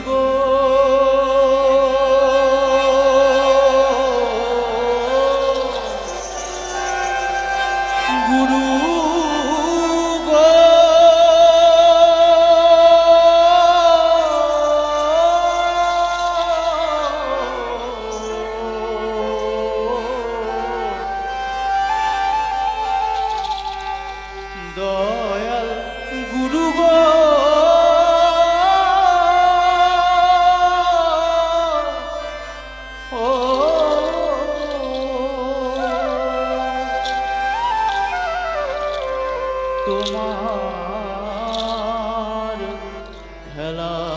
go. তোমার খেলা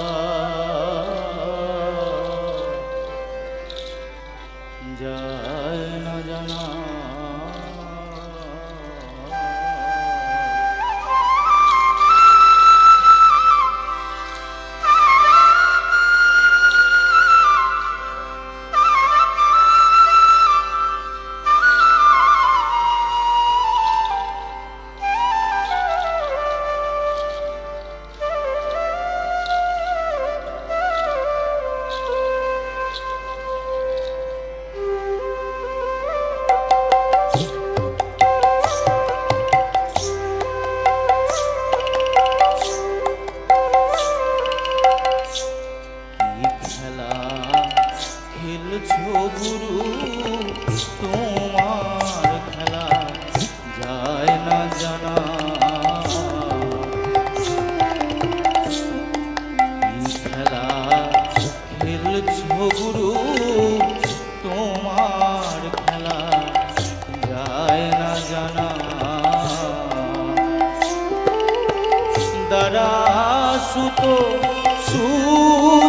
सुंदरा सुतो सू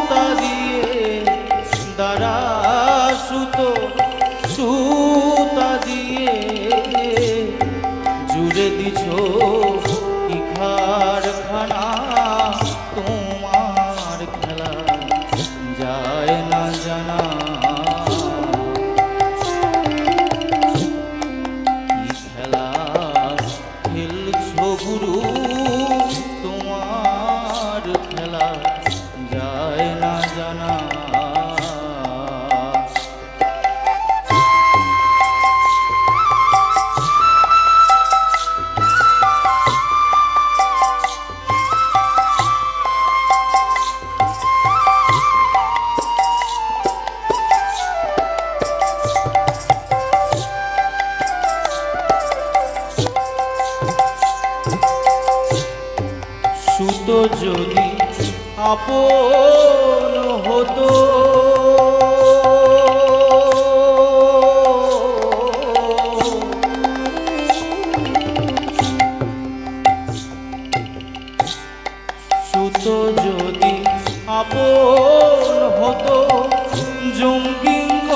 যদি আপন হতো। সুতো যদি আপন হতো জঙ্গিঙ্গ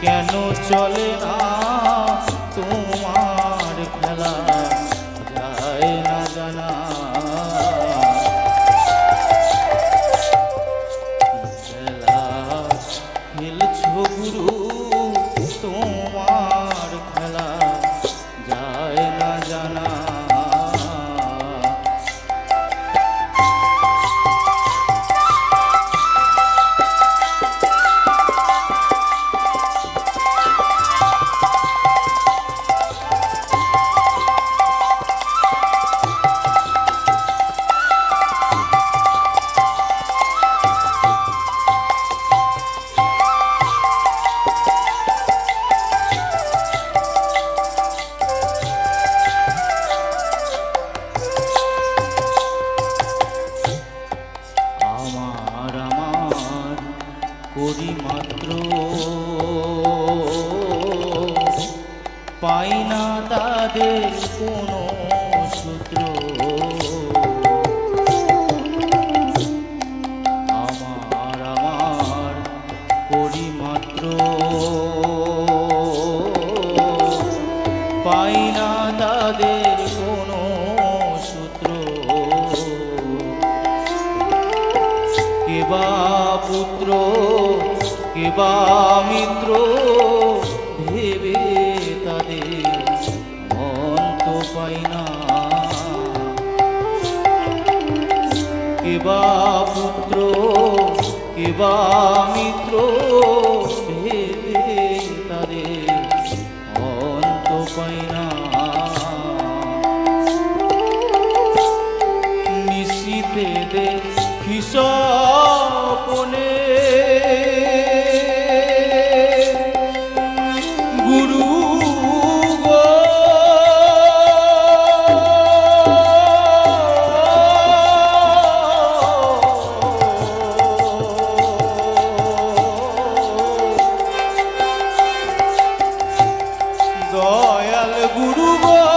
কেন চলে না? করি মাত্র পাই না তাদের কোন সূত্র। আমার আমার করি মাত্র পাই না তাদের কিবা মিত্র ভেবে তাদের অন্ত পাই না। কেবা পুত্র কেবা মিত্র 孤独过。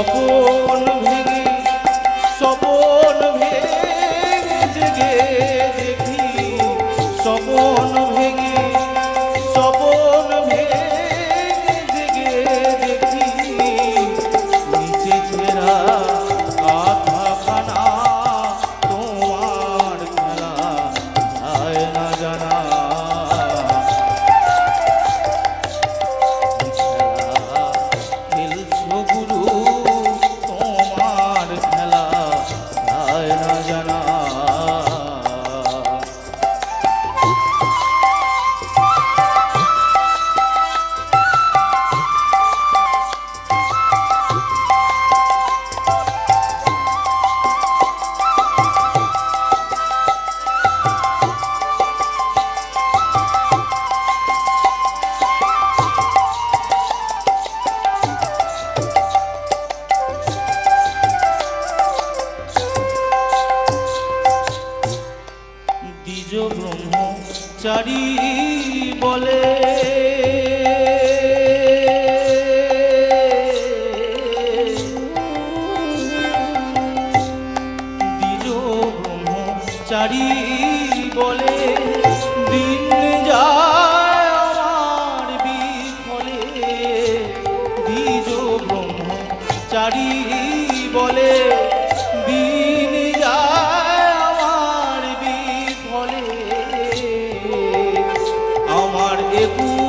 স্বপন ব্রহ্মচারী বলে। চারি বলে দিন ego